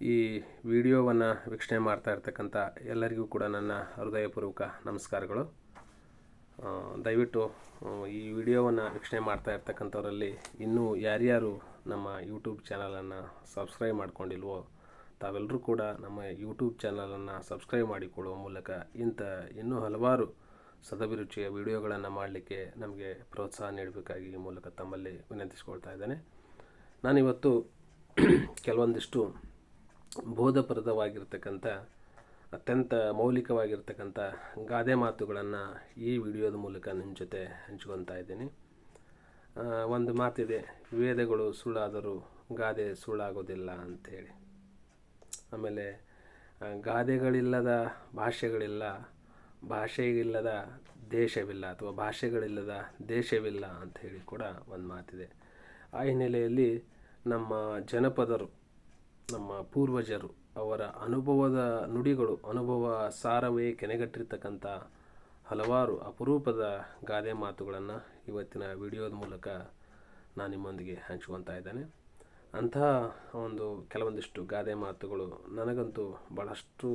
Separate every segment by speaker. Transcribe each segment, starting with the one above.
Speaker 1: ಈ ವಿಡಿಯೋವನ್ನು ವೀಕ್ಷಣೆ ಮಾಡ್ತಾ ಇರ್ತಕ್ಕಂಥ ಎಲ್ಲರಿಗೂ ಕೂಡ ನನ್ನ ಹೃದಯಪೂರ್ವಕ ನಮಸ್ಕಾರಗಳು. ದಯವಿಟ್ಟು ಈ ವಿಡಿಯೋವನ್ನು ವೀಕ್ಷಣೆ ಮಾಡ್ತಾ ಇರ್ತಕ್ಕಂಥವರಲ್ಲಿ ಇನ್ನೂ ಯಾರ್ಯಾರು ನಮ್ಮ ಯೂಟ್ಯೂಬ್ ಚಾನಲನ್ನು ಸಬ್ಸ್ಕ್ರೈಬ್ ಮಾಡ್ಕೊಂಡಿಲ್ವೋ ತಾವೆಲ್ಲರೂ ಕೂಡ ನಮ್ಮ ಯೂಟ್ಯೂಬ್ ಚಾನಲನ್ನು ಸಬ್ಸ್ಕ್ರೈಬ್ ಮಾಡಿಕೊಳ್ಳುವ ಮೂಲಕ ಇಂಥ ಇನ್ನೂ ಹಲವಾರು ಸದಭಿರುಚಿಯ ವಿಡಿಯೋಗಳನ್ನು ಮಾಡಲಿಕ್ಕೆ ನಮಗೆ ಪ್ರೋತ್ಸಾಹ ನೀಡಬೇಕಾಗಿ ಈ ಮೂಲಕ ತಮ್ಮಲ್ಲಿ ವಿನಂತಿಸಿಕೊಳ್ತಾ ಇದ್ದೇನೆ. ನಾನಿವತ್ತು ಕೆಲವೊಂದಿಷ್ಟು ಬೋಧಪ್ರದವಾಗಿರ್ತಕ್ಕಂಥ, ಅತ್ಯಂತ ಮೌಲಿಕವಾಗಿರ್ತಕ್ಕಂಥ ಗಾದೆ ಮಾತುಗಳನ್ನು ಈ ವಿಡಿಯೋದ ಮೂಲಕ ನಿಮ್ಮ ಜೊತೆ ಹಂಚ್ಕೊತಾ ಇದ್ದೀನಿ. ಒಂದು ಮಾತಿದೆ, ವೇದಗಳು ಸುಳ್ಳಾದರೂ ಗಾದೆ ಸುಳ್ಳಾಗೋದಿಲ್ಲ ಅಂಥೇಳಿ ಆಮೇಲೆ ಗಾದೆಗಳಿಲ್ಲದ ಭಾಷೆಗಳಿಲ್ಲ ಭಾಷೆಗಿಲ್ಲದ ದೇಶವಿಲ್ಲ ಅಥವಾ ಭಾಷೆಗಳಿಲ್ಲದ ದೇಶವಿಲ್ಲ ಅಂತ ಹೇಳಿ ಕೂಡ ಒಂದು ಮಾತಿದೆ. ಆ ಹಿನ್ನೆಲೆಯಲ್ಲಿ ನಮ್ಮ ಜನಪದರು ನಮ್ಮ ಪೂರ್ವಜರು, ಅವರ ಅನುಭವದ ನುಡಿಗಳು, ಅನುಭವ ಸಾರವೇ ಕೆನೆಗಟ್ಟಿರ್ತಕ್ಕಂಥ ಹಲವಾರು ಅಪರೂಪದ ಗಾದೆ ಮಾತುಗಳನ್ನು ಇವತ್ತಿನ ವಿಡಿಯೋದ ಮೂಲಕ ನಾನು ನಿಮ್ಮೊಂದಿಗೆ ಹಂಚ್ಕೊತಾ ಇದ್ದೇನೆ. ಅಂತಹ ಒಂದು ಕೆಲವೊಂದಿಷ್ಟು ಗಾದೆ ಮಾತುಗಳು ನನಗಂತೂ ಭಾಳಷ್ಟು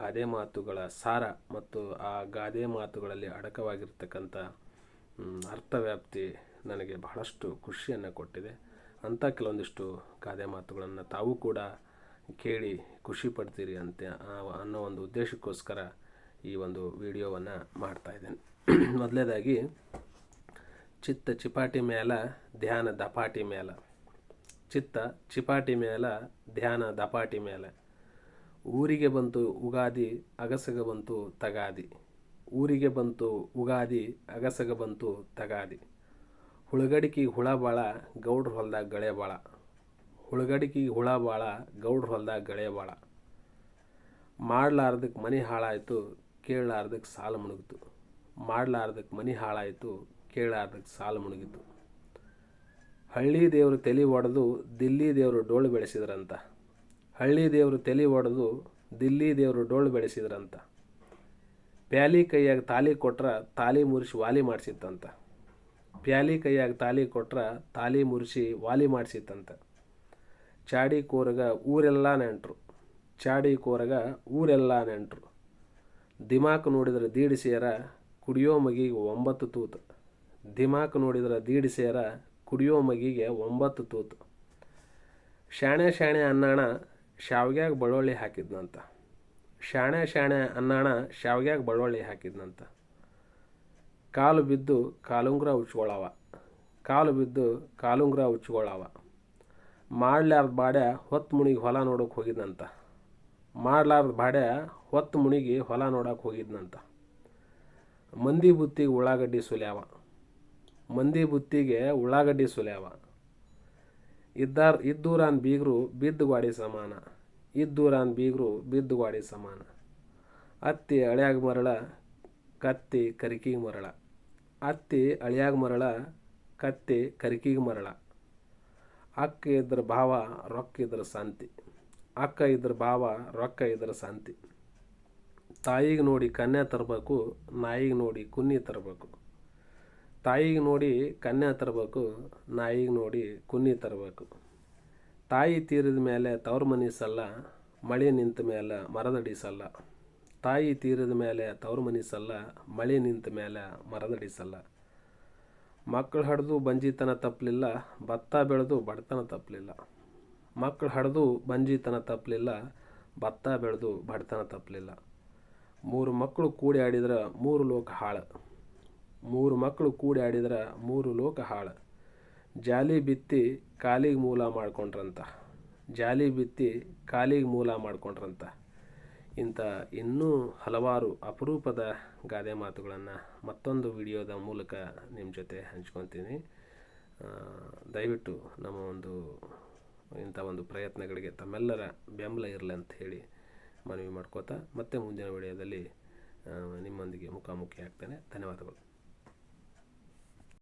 Speaker 1: ಗಾದೆ ಮಾತುಗಳ ಸಾರ ಮತ್ತು ಆ ಗಾದೆ ಮಾತುಗಳಲ್ಲಿ ಅಡಕವಾಗಿರ್ತಕ್ಕಂಥ ಅರ್ಥವ್ಯಾಪ್ತಿ ನನಗೆ ಬಹಳಷ್ಟು ಖುಷಿಯನ್ನು ಕೊಟ್ಟಿದೆ. ಅಂಥ ಕೆಲವೊಂದಿಷ್ಟು ಗಾದೆ ಮಾತುಗಳನ್ನು ತಾವು ಕೂಡ ಕೇಳಿ ಖುಷಿ ಪಡ್ತೀರಿ ಅಂತ ಅನ್ನೋ ಒಂದು ಉದ್ದೇಶಕ್ಕೋಸ್ಕರ ಈ ಒಂದು ವಿಡಿಯೋವನ್ನು ಮಾಡ್ತಾ ಇದ್ದೇನೆ. ಮೊದಲನೇದಾಗಿ ಚಿತ್ತ ಚಿಪಾಟಿ ಮೇಲ, ಧ್ಯಾನ ದಪಾಟಿ ಮೇಲ. ಚಿತ್ತ ಚಿಪಾಟಿ ಮೇಲ, ಧ್ಯಾನ ದಪಾಟಿ ಮೇಲೆ. ಊರಿಗೆ ಬಂತು ಉಗಾದಿ, ಅಗಸಗ ಬಂತು ತಗಾದಿ. ಊರಿಗೆ ಬಂತು ಉಗಾದಿ, ಅಗಸಗ ಬಂತು ತಗಾದಿ. ಹುಳುಗಡಿಕಿ ಹುಳ ಬಾಳ, ಗೌಡ್ರ ಹೊಲ್ದಾಗ ಗಳೆ ಬಾಳ. ಹುಳುಗಡಿಕಿ ಹುಳ ಬಾಳ, ಗೌಡ್ರ ಹೊಲ್ದಾಗ ಗಳೆ ಬಾಳ. ಮಾಡ್ಲಾರ್ದಕ್ಕೆ ಮನೆ ಹಾಳಾಯಿತು ಕೇಳಲಾರ್ದಕ್ಕೆ ಸಾಲ ಮುಳುಗಿತು ಮಾಡ್ಲಾರ್ದಕ್ಕೆ ಮನೆ ಹಾಳಾಯಿತು ಕೇಳಲಾರ್ದಕ್ಕೆ ಸಾಲ ಮುಳುಗಿತು ಹಳ್ಳಿ ದೇವರು ತಲೆ ಒಡೆದು, ದಿಲ್ಲಿ ದೇವರು ಡೋಳು ಬೆಳೆಸಿದ್ರಂತ. ಹಳ್ಳಿ ದೇವರು ತಲೆ ಒಡೆದು, ದಿಲ್ಲಿ ದೇವರು ಡೋಳು ಬೆಳೆಸಿದ್ರಂತ. ಪ್ಯಾಲಿ ಕೈಯಾಗ ತಾಲಿ ಕೊಟ್ರ ತಾಲಿ ಮುರಿಸಿ ವಾಲಿ ಮಾಡಿಸಿತ್ತಂತ. ಪ್ಯಾಲಿ ಕೈಯಾಗ ತಾಲಿ ಕೊಟ್ರ ತಾಲಿ ಮುರಿಸಿ ವಾಲಿ ಮಾಡಿಸಿತ್ತಂತೆ. ಚಾಡಿ ಕೋರಗ ಊರೆಲ್ಲ ನೆಂಟರು. ಚಾಡಿ ಕೋರಗ ಊರೆಲ್ಲ ನೆಂಟರು. ದಿಮಾಕ್ ನೋಡಿದ್ರೆ ದೀಡ್ ಸೇರ ಕುಡಿಯೋ ಮಗಿಗೆ ಒಂಬತ್ತು ತೂತು. ದಿಮಾಕ್ ನೋಡಿದ್ರೆ ದೀಡ್ ಸೇರ ಕುಡಿಯೋ ಮಗಿಗೆ ಒಂಬತ್ತು ತೂತು. ಶಾಣೆ ಶಾಣೆ ಅನ್ನಣ ಶಾವ್ಗ್ಯಾಗ ಬಳ್ಳೊಳ್ಳಿ ಹಾಕಿದ್ನಂತ. ಶಾಣೆ ಶಾಣೆ ಅನ್ನಣ ಶಾವ್ಗ್ಯಾಗ ಬಳ್ಳೊಳ್ಳಿ ಹಾಕಿದ್ನಂತ. ಕಾಲು ಬಿದ್ದು ಕಾಲುಂಗ್ರ ಉಚ್ಕೊಳ್ಳವ ಕಾಲು ಬಿದ್ದು ಕಾಲುಂಗ್ರ ಉಚ್ಕೊಳ್ಳವ ಮಾಡ್ಲಾರ್ದ ಬಾಡ್ಯ ಹೊತ್ತು ಮುಣಿಗೆ ಹೊಲ ನೋಡೋಕೆ ಹೋಗಿದ್ನಂತ. ಮಾಡ್ಲಾರ್ದ ಬಾಡ್ಯ ಹೊತ್ತು ಮುಣಿಗೆ ಹೊಲ ನೋಡಕ್ಕೆ ಹೋಗಿದ್ನಂತ. ಮಂದಿ ಬುತ್ತಿಗೆ ಉಳ್ಳಾಗಡ್ಡಿ ಸುಲ್ಯಾವ. ಮಂದಿ ಬುತ್ತಿಗೆ ಉಳ್ಳಾಗಡ್ಡಿ ಸುಲ್ಯಾವ. ಇದ್ದಾರ್ ಇದ್ದೂರಾನ್ ಬೀಗರು ಬಿದ್ದು ಗಾಡಿ ಸಮಾನ. ಇದ್ದೂರಾನ್ ಬೀಗರು ಬಿದ್ದು ಗಾಡಿ ಸಮಾನ. ಅತ್ತಿ ಅಳ್ಯಾಗ ಮರಳ, ಕತ್ತಿ ಕರಿಕಿಗೆ ಮರಳ. ಅತ್ತಿ ಅಳಿಯಾಗ ಮರಳ, ಕತ್ತಿ ಕರಿಕಿಗೆ ಮರಳ. ಅಕ್ಕ ಇದ್ರ ಭಾವ ರೊಕ್ಕ ಇದ್ರ ಶಾಂತಿ ಅಕ್ಕ ಇದ್ರ ಭಾವ ರೊಕ್ಕ ಇದ್ರ ಶಾಂತಿ ತಾಯಿಗೆ ನೋಡಿ ಕನ್ಯಾ ತರಬೇಕು, ನಾಯಿಗೆ ನೋಡಿ ಕುನ್ನಿ ತರಬೇಕು. ತಾಯಿಗೆ ನೋಡಿ ಕನ್ಯಾ ತರಬೇಕು, ನಾಯಿಗೆ ನೋಡಿ ಕುನ್ನಿ ತರಬೇಕು. ತಾಯಿ ತೀರಿದ ಮೇಲೆ ತವ್ರ ಮನೆ ಸಲ್ಲ, ಮಳೆ ನಿಂತ ಮೇಲೆ ಮರದಡಿ ಸಲ್ಲ. ತಾಯಿ ತೀರದ ಮೇಲೆ ತವರು ಮನೆ ಸಲ್ಲ, ಮಳೆ ನಿಂತ ಮೇಲೆ ಮರದಡಿ ಸಲ್ಲ. ಮಕ್ಕಳು ಹಡ್ದು ಬಂಜಿತನ ತಪ್ಪಲಿಲ್ಲ ಭತ್ತ ಬೆಳೆದು ಬಡತನ ತಪ್ಪಲಿಲ್ಲ ಮಕ್ಕಳು ಹಡ್ದು ಬಂಜಿತನ ತಪ್ಪಲಿಲ್ಲ ಭತ್ತ ಬೆಳೆದು ಬಡತನ ತಪ್ಪಲಿಲ್ಲ ಮೂರು ಮಕ್ಕಳು ಕೂಡಿ ಆಡಿದ್ರೆ ಮೂರು ಲೋಕ ಹಾಳು. ಮೂರು ಮಕ್ಕಳು ಕೂಡಿ ಆಡಿದ್ರೆ ಮೂರು ಲೋಕ ಹಾಳು. ಜಾಲಿ ಬಿತ್ತಿ ಕಾಲಿಗೆ ಮೂಲ ಮಾಡ್ಕೊಂಡ್ರಂತ. ಜಾಲಿ ಬಿತ್ತಿ ಕಾಲಿಗೆ ಮೂಲ ಮಾಡ್ಕೊಂಡ್ರಂತ. ಇಂಥ ಇನ್ನೂ ಹಲವಾರು ಅಪರೂಪದ ಗಾದೆ ಮಾತುಗಳನ್ನು ಮತ್ತೊಂದು ವಿಡಿಯೋದ ಮೂಲಕ ನಿಮ್ಮ ಜೊತೆ ಹಂಚ್ಕೊತೀನಿ. ದಯವಿಟ್ಟು ನಮ್ಮ ಒಂದು, ಇಂಥ ಒಂದು ಪ್ರಯತ್ನಗಳಿಗೆ ತಮ್ಮೆಲ್ಲರ ಬೆಂಬಲ ಇರಲಿ ಅಂತ ಹೇಳಿ ಮನವಿ ಮಾಡ್ಕೋತಾ ಮತ್ತೆ ಮುಂದಿನ ವಿಡಿಯೋದಲ್ಲಿ ನಿಮ್ಮೊಂದಿಗೆ ಮುಖಾಮುಖಿ ಆಗ್ತೇನೆ ಧನ್ಯವಾದಗಳು.